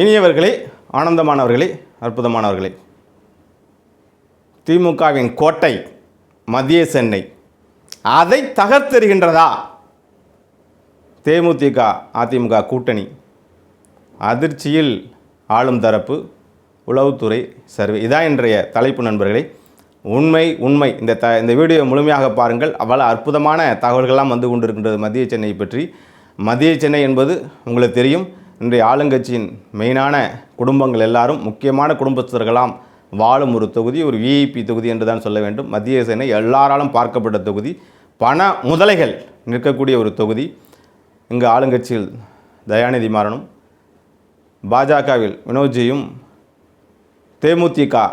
இனியவர்களே ஆனந்தமானவர்களே அற்புதமானவர்களே. திமுகவின் கோட்டை மத்திய சென்னை அதை தகர்த்தெறிகின்றதா? தேமுதிக அதிமுக கூட்டணி அதிர்ச்சியில் ஆளும் தரப்பு உளவுத்துறை சர்வே. இதான் இன்றைய தலைப்பு நண்பர்களே. உண்மை உண்மை. இந்த த இந்த வீடியோ முழுமையாக பாருங்கள். அவ்வளோ அற்புதமான தகவல்கள்லாம் வந்து கொண்டிருக்கின்றது மத்திய சென்னை பற்றி. மத்திய சென்னை என்பது உங்களுக்கு தெரியும். இன்றைய ஆளுங்கட்சியின் மெயினான குடும்பங்கள் எல்லாரும் முக்கியமான குடும்பஸ்தர்களாம் வாழும் ஒரு தொகுதி ஒரு விஐபி தொகுதி என்று தான் சொல்ல வேண்டும். மத்திய சேனை எல்லாராலும் பார்க்கப்பட்ட தொகுதி. பண முதலைகள் நிற்கக்கூடிய ஒரு தொகுதி. இங்கு ஆளுங்கட்சியில் தயாநிதி மாறனும் பாஜகவில் வினோத்ஜியும் தேமுதிக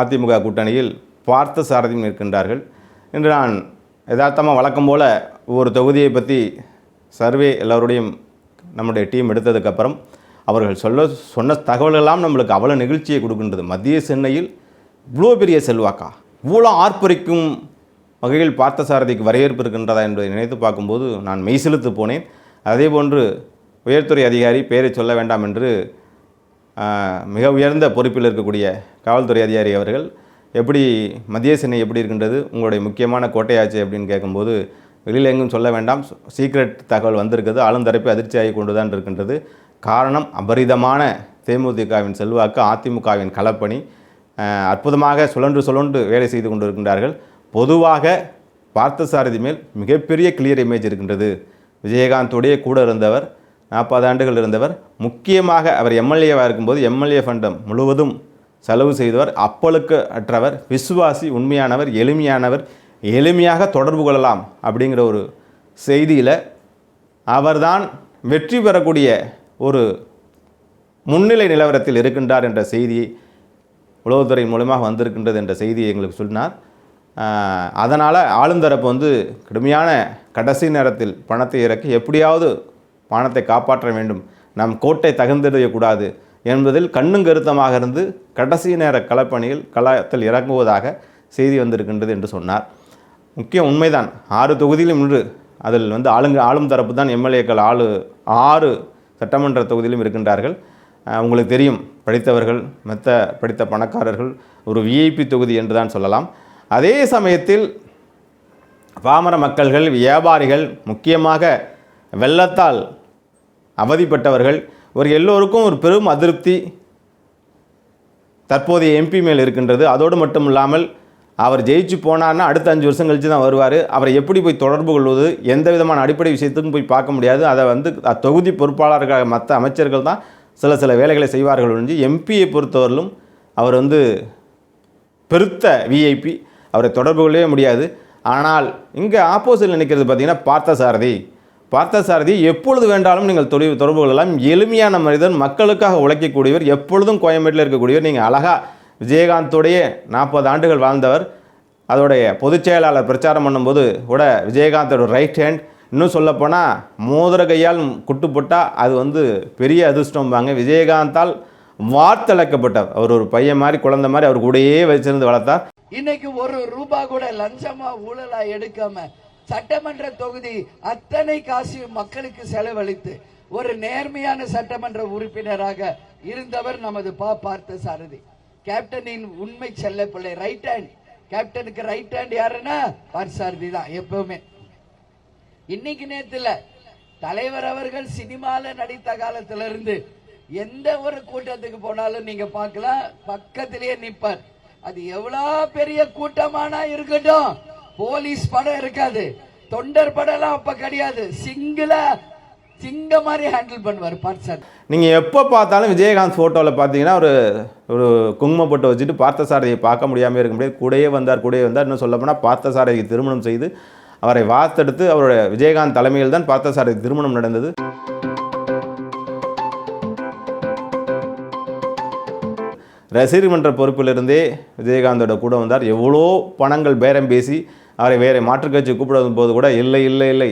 அதிமுக கூட்டணியில் பார்த்த சாரதியும் இருக்கின்றார்கள் இன்று நான் யதார்த்தமாக வழக்கம் போல் ஒவ்வொரு தொகுதியை பற்றி சர்வே எல்லோருடையும் நம்முடைய டீம் எடுத்ததுக்கப்புறம் அவர்கள் சொல்ல சொன்ன தகவல்கள்லாம் நம்மளுக்கு அவ்வளோ நிகழ்ச்சியை கொடுக்கின்றது. மத்திய சென்னையில் இவ்வளோ பெரிய செல்வாக்கா? இவ்வளோ ஆர்ப்பரிக்கும் வகையில் பார்த்தசாரதிக்கு வரவேற்பு இருக்கின்றதா என்பதை நினைத்து பார்க்கும்போது நான் மெய்சிலுத்து போனேன். அதே போன்று உயர்துறை அதிகாரி பெயரை சொல்ல வேண்டாம் என்று மிக உயர்ந்த பொறுப்பில் இருக்கக்கூடிய காவல்துறை அதிகாரி அவர்கள் எப்படி மத்திய சென்னை எப்படி இருக்கின்றது உங்களுடைய முக்கியமான கோட்டையாச்சு அப்படின்னு கேட்கும்போது வெளியில் எங்கும் சொல்ல வேண்டாம். சீக்ரெட் தகவல் வந்திருக்குது ஆளுந்தரப்பை அதிர்ச்சியாகி கொண்டு தான் இருக்கின்றது. காரணம் அபரிதமான தேமுதிகவின் செல்வாக்கு அதிமுகவின் களப்பணி. அற்புதமாக சுழன்று சுழன்று வேலை செய்து கொண்டு இருக்கின்றார்கள் பொதுவாக பார்த்தசாரதி மேல் மிகப்பெரிய கிளியர் இமேஜ் இருக்கின்றது. விஜயகாந்தோடைய கூட இருந்தவர் நாற்பது ஆண்டுகள் இருந்தவர். முக்கியமாக அவர் எம்எல்ஏவாக இருக்கும்போது எம்எல்ஏ ஃபண்டம் முழுவதும் செலவு செய்தவர் அப்பளுக்கு அற்றவர் விசுவாசி உண்மையானவர் எளிமையானவர் எளிமையாக தொடர்பு கொள்ளலாம் அப்படிங்கிற ஒரு செய்தியில் அவர்தான் வெற்றி பெறக்கூடிய ஒரு முன்னிலை நிலவரத்தில் இருக்கின்றார் என்ற செய்தி உளவுத்துறை மூலமாக வந்திருக்கின்றது என்ற செய்தியை எங்களுக்கு சொன்னார். அதனால் ஆளுந்தரப்பு வந்து கடுமையான கடைசி நேரத்தில் பணத்தை இறக்கி எப்படியாவது பணத்தை காப்பாற்ற வேண்டும். நம் கோட்டை தகுந்திடக்கூடாது என்பதில் கண்ணும் கருத்தமாக இருந்து கடைசி நேர களப்பணியில் களத்தில் இறங்குவதாக செய்தி வந்திருக்கின்றது என்று சொன்னார். முக்கியம் உண்மைதான். ஆறு தொகுதியிலும் இன்று அதில் வந்து ஆளுங்க ஆளும் தரப்பு தான் எம்எல்ஏக்கள் ஆளு ஆறு சட்டமன்ற தொகுதியிலும் இருக்கின்றார்கள். உங்களுக்கு தெரியும் படித்தவர்கள் மெத்த படித்த பணக்காரர்கள் ஒரு விஐபி தொகுதி என்று தான் சொல்லலாம். அதே சமயத்தில் பாமர மக்கள்கள் வியாபாரிகள் முக்கியமாக வெள்ளத்தால் அவதிப்பட்டவர்கள் ஒரு எல்லோருக்கும் ஒரு பெரும் அதிருப்தி தற்போதைய எம்பி மேல் இருக்கின்றது. அதோடு மட்டும் இல்லாமல் அவர் ஜெயிச்சு போனார்னா அடுத்த அஞ்சு வருஷம் கழித்து தான் வருவார். அவரை எப்படி போய் தொடர்பு கொள்வது? எந்த விதமான அடிப்படை விஷயத்துக்கும் போய் பார்க்க முடியாது. அதை வந்து தொகுதி பொறுப்பாளர்களாக மற்ற அமைச்சர்கள் தான் சில சில வேலைகளை செய்வார்கள் ஒழிஞ்சு எம்பியை பொறுத்தவரையிலும் அவர் வந்து பெருத்த விஐபி அவரை தொடர்பு கொள்ளவே முடியாது. ஆனால் இங்கே ஆப்போசிட்டில் நிற்கிறது பார்த்தீங்கன்னா பார்த்தசாரதி. பார்த்தசாரதி எப்பொழுது வேண்டாலும் நீங்கள் தொழில் தொடர்பு கொள்ளலாம். எளிமையான மனிதன் மக்களுக்காக உழைக்கக்கூடியவர் எப்பொழுதும் கோயம்பேட்டில் இருக்கக்கூடியவர். நீங்கள் அழகாக விஜயகாந்தோடைய நாற்பது ஆண்டுகள் வாழ்ந்தவர். அதோடைய பொதுச் செயலாளர் பிரச்சாரம் பண்ணும்போது கூட விஜயகாந்தோட ரைட் ஹேண்ட் இன்னும் சொல்லப்போனால் மோதிர கையால் குட்டுப்பட்டால் அது வந்து பெரிய அதிர்ஷ்டம்பாங்க விஜயகாந்தால் வார்த்தழைக்கப்பட்டவர் அவர் ஒரு பையன் மாதிரி குழந்தை மாதிரி அவர் கூடயே வச்சிருந்து வளர்த்தார். இன்னைக்கு ஒரு ரூபா கூட லஞ்சமா ஊழலா எடுக்காம சட்டமன்ற தொகுதி அத்தனை காசையும் மக்களுக்கு செலவழித்து ஒரு நேர்மையான சட்டமன்ற உறுப்பினராக இருந்தவர் நமது பா. பார்த்த சாரதி கேப்டனின் உண்மை செல்ல பிள்ளை ரைட் ஹேண்ட் கேப்டனுக்கு ரைட் ஹேண்ட் யாருன்னா? பார்சாரதி தான் எப்பவுமே. இன்னைக்கு நேரத்தில் தலைவர் அவர்கள் சினிமால நடித்த காலத்துல இருந்து எந்த ஒரு கூட்டத்துக்கு போனாலும் நீங்க பார்க்கலாம் பக்கத்திலேயே நிற்பார் அது எவ்வளோ பெரிய கூட்டமானா இருக்கட்டும். போலீஸ் படம் இருக்காது. தொண்டர் படம் எல்லாம் அப்ப கிடையாது. சிங்கிளா சிங்க மாதிரி ஹேண்டில் பண்ணுவார் பார்சார் நீங்கள் எப்போ பார்த்தாலும் விஜயகாந்த் ஃபோட்டோவில் பார்த்தீங்கன்னா ஒரு ஒரு குங்கும பொட்டை வச்சுட்டு பார்த்தசாரதியை பார்க்க முடியாமல் இருக்க முடியாது. கூடயே வந்தார் கூடயே வந்தார். இன்னும் சொல்லப்போனால் பார்த்தசாரதிக்கு திருமணம் செய்து அவரை வார்த்தெடுத்து அவருடைய விஜயகாந்த் தலைமையில் தான் பார்த்தசாரதிக்கு திருமணம் நடந்தது. ரசிகர் மன்ற பொறுப்பிலிருந்தே விஜயகாந்தோட கூட வந்தார். எவ்வளோ பணங்கள் பேரம் பேசி அவரை வேறு மாற்றுக்கட்சி கூப்பிடும் போது கூட இல்லை இல்லை இல்லை.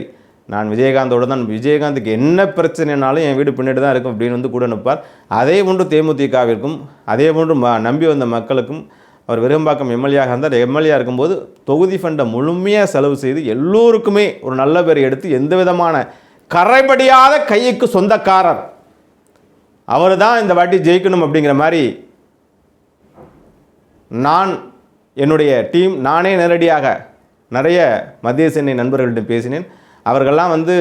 நான் விஜயகாந்தோட தான் விஜயகாந்துக்கு என்ன பிரச்சனைனாலும் என் வீடு பின்னாடி தான் இருக்கும் அப்படின்னு வந்து கூட நிற்பார். அதே போன்று தேமுதிகவிற்கும் அதே போன்று ம நம்பி வந்த மக்களுக்கும் அவர் விரும்பாக்கம் எம்எல்ஏயாக இருந்தார். எம்எல்ஏ இருக்கும்போது தொகுதி ஃபண்டை முழுமையாக செலவு செய்து எல்லோருக்குமே ஒரு நல்ல பேரை எடுத்து எந்த விதமான கரைபடியாத கைக்கு சொந்தக்காரர். அவர் தான் இந்த வாட்டி ஜெயிக்கணும் அப்படிங்கிற மாதிரி நான் என்னுடைய டீம் நானே நேரடியாக நிறைய மத்திய சென்னை நண்பர்களிடம் பேசினேன். அவர்கள்லாம் வந்து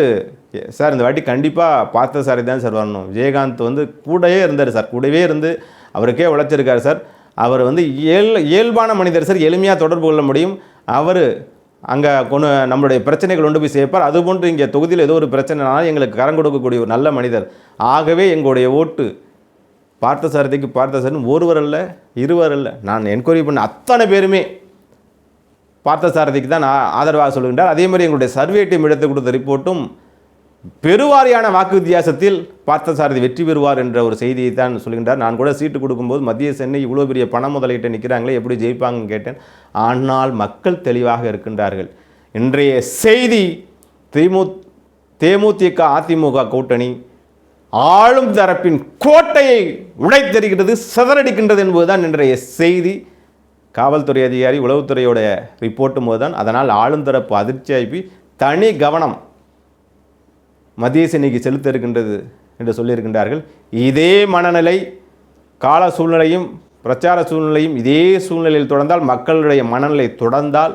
சார் இந்த வாட்டி கண்டிப்பாக பார்த்த சார் தான் சார் வரணும். விஜயகாந்த் வந்து கூடவே இருந்தார் சார் கூடவே இருந்து அவருக்கே உழைச்சிருக்கார் சார். அவர் வந்து இயல் இயல்பான மனிதர் சார் எளிமையாக தொடர்பு கொள்ள முடியும். அவர் அங்கே கொண்டு நம்மளுடைய பிரச்சனைகள் கொண்டு போய் சேர்ப்பார். அதுபோன்று இங்கே தொகுதியில் ஏதோ ஒரு பிரச்சனைனாலும் எங்களுக்கு கரம் கொடுக்கக்கூடிய ஒரு நல்ல மனிதர். ஆகவே எங்களுடைய ஓட்டு பார்த்த சாரதிக்கு பார்த்த சார்னு ஒருவர் அல்ல இருவர் அல்ல. நான் என்கொயரி பண்ண அத்தனை பேருமே பார்த்தசாரதிக்கு தான் ஆதரவாக சொல்கின்றார். அதே மாதிரி எங்களுடைய சர்வே டீம் எடுத்து கொடுத்த ரிப்போர்ட்டும் பெருவாரியான வாக்கு வித்தியாசத்தில் பார்த்தசாரதி வெற்றி பெறுவார் என்ற ஒரு செய்தியை தான் சொல்கின்றார். நான் கூட சீட்டு கொடுக்கும்போது மத்திய சென்னை இவ்வளோ பெரிய பண முதலீட்டை நிற்கிறாங்களே எப்படி ஜெயிப்பாங்கன்னு கேட்டேன். ஆனால் மக்கள் தெளிவாக இருக்கின்றார்கள். இன்றைய செய்தி திமு தேமுதிக அதிமுக கூட்டணி ஆளும் தரப்பின் கோட்டையை உடைத்தெறிகிறது சிதறடிக்கின்றது என்பதுதான் இன்றைய செய்தி. காவல்துறை அதிகாரி உளவுத்துறையோட ரிப்போர்ட்டும் போது தான் அதனால் ஆளும் தரப்பு அதிர்ச்சியாகி தனி கவனம் மத்திய சென்னைக்கு செலுத்த இருக்கின்றது என்று சொல்லியிருக்கின்றார்கள். இதே மனநிலை கால சூழ்நிலையும் பிரச்சார சூழ்நிலையும் இதே சூழ்நிலையில் தொடர்ந்தால் மக்களுடைய மனநிலை தொடர்ந்தால்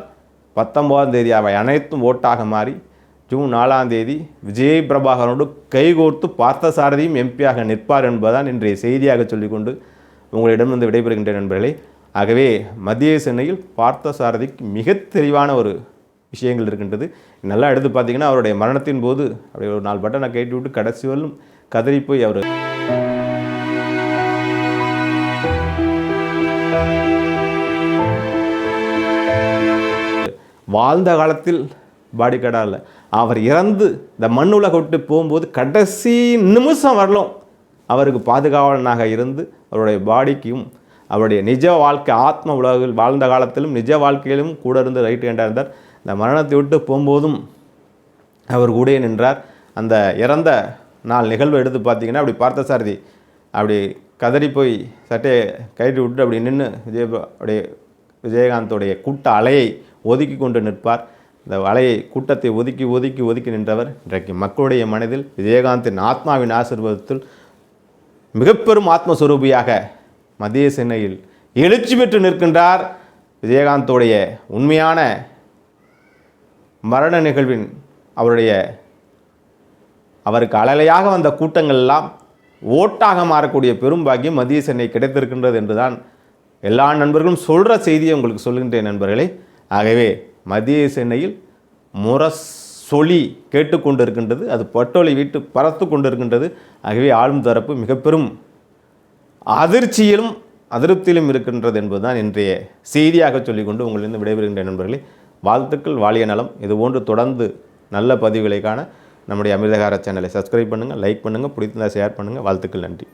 பத்தொன்பதாம் தேதி அவை அனைத்தும் ஓட்டாக மாறி ஜூன் நாலாம் தேதி விஜய் பிரபாகரனோடு கைகோர்த்து பார்த்தசாரதியும் எம்பியாக நிற்பார் என்பதுதான் இன்றைய செய்தியாக சொல்லிக்கொண்டு உங்களிடம் வந்து விடைபெறுகின்றேன் நண்பர்களே. ஆகவே மத்திய சென்னையில் பார்த்தசாரதிக்கு மிக தெளிவான ஒரு விஷயங்கள் இருக்கின்றது. நல்லா எடுத்து பார்த்தீங்கன்னா அவருடைய மரணத்தின் போது அப்படி ஒரு நாலு பட்டனை கேட்டு விட்டு கடைசி வரலும் கதறி போய் அவர் வாழ்ந்த காலத்தில் பாடி கடா இல்லை. அவர் இறந்து இந்த மண்ணுல விட்டு போகும்போது கடைசி நிமிஷம் வரலும் அவருக்கு பாதுகாவலனாக இருந்து அவருடைய பாடிக்கும் அவருடைய நிஜ வாழ்க்கை ஆத்ம உலகில் வாழ்ந்த காலத்திலும் நிஜ வாழ்க்கையிலும் கூட இருந்து ரைட் ஹேண்டாக இருந்தார். இந்த மரணத்தை விட்டு போகும்போதும் அவர் கூட நின்றார். அந்த இறந்த நாள் நிகழ்வு எடுத்து பார்த்தீங்கன்னா அப்படி பார்த்த சாரதி அப்படி கதறி போய் சட்டையை கயிறு விட்டு அப்படி நின்று விஜய் அப்படியே விஜயகாந்தோடைய கூட்ட அலையை ஒதுக்கி கொண்டு நிற்பார். இந்த அலையை கூட்டத்தை ஒதுக்கி ஒதுக்கி ஒதுக்கி நின்றவர் இன்றைக்கு மக்களுடைய மனதில் விஜயகாந்தின் ஆத்மாவின் ஆசீர்வாதத்தில் மிகப்பெரும் ஆத்மஸ்வரூபியாக மத்திய சென்னையில் எழுச்சி பெற்று நிற்கின்றார் விஜயகாந்தோடைய உண்மையான மரண நிகழ்வின் அவருடைய அவருக்கு அலலையாக வந்த கூட்டங்கள் எல்லாம் ஓட்டாக மாறக்கூடிய பெரும் பாக்கியம் மத்திய சென்னை கிடைத்திருக்கின்றது என்றுதான் எல்லா நண்பர்களும் சொல்கிற செய்தியை உங்களுக்கு சொல்கின்றேன் நண்பர்களே. ஆகவே மத்திய சென்னையில் முரசொலி கேட்டுக்கொண்டிருக்கின்றது அது பட்டோலி வீட்டு பறத்து கொண்டிருக்கின்றது ஆகவே ஆளும் தரப்பு மிக பெரும் அதிர்ச்சியிலும் அதிருப்தியிலும் இருக்கின்றது என்பதுதான் இன்றைய செய்தியாக சொல்லிக்கொண்டு உங்களிடம் விடைபெறுகின்ற நண்பர்களே. வாழ்த்துக்கள் வாழிய நலம். இதுபோன்று தொடர்ந்து நல்ல பதிவுகளை காண நம்முடைய அமிர்தகார சேனலை சப்ஸ்கிரைப் பண்ணுங்கள் லைக் பண்ணுங்கள் பிடித்திருந்தால் ஷேர் பண்ணுங்கள் வாழ்த்துக்கள் நன்றி.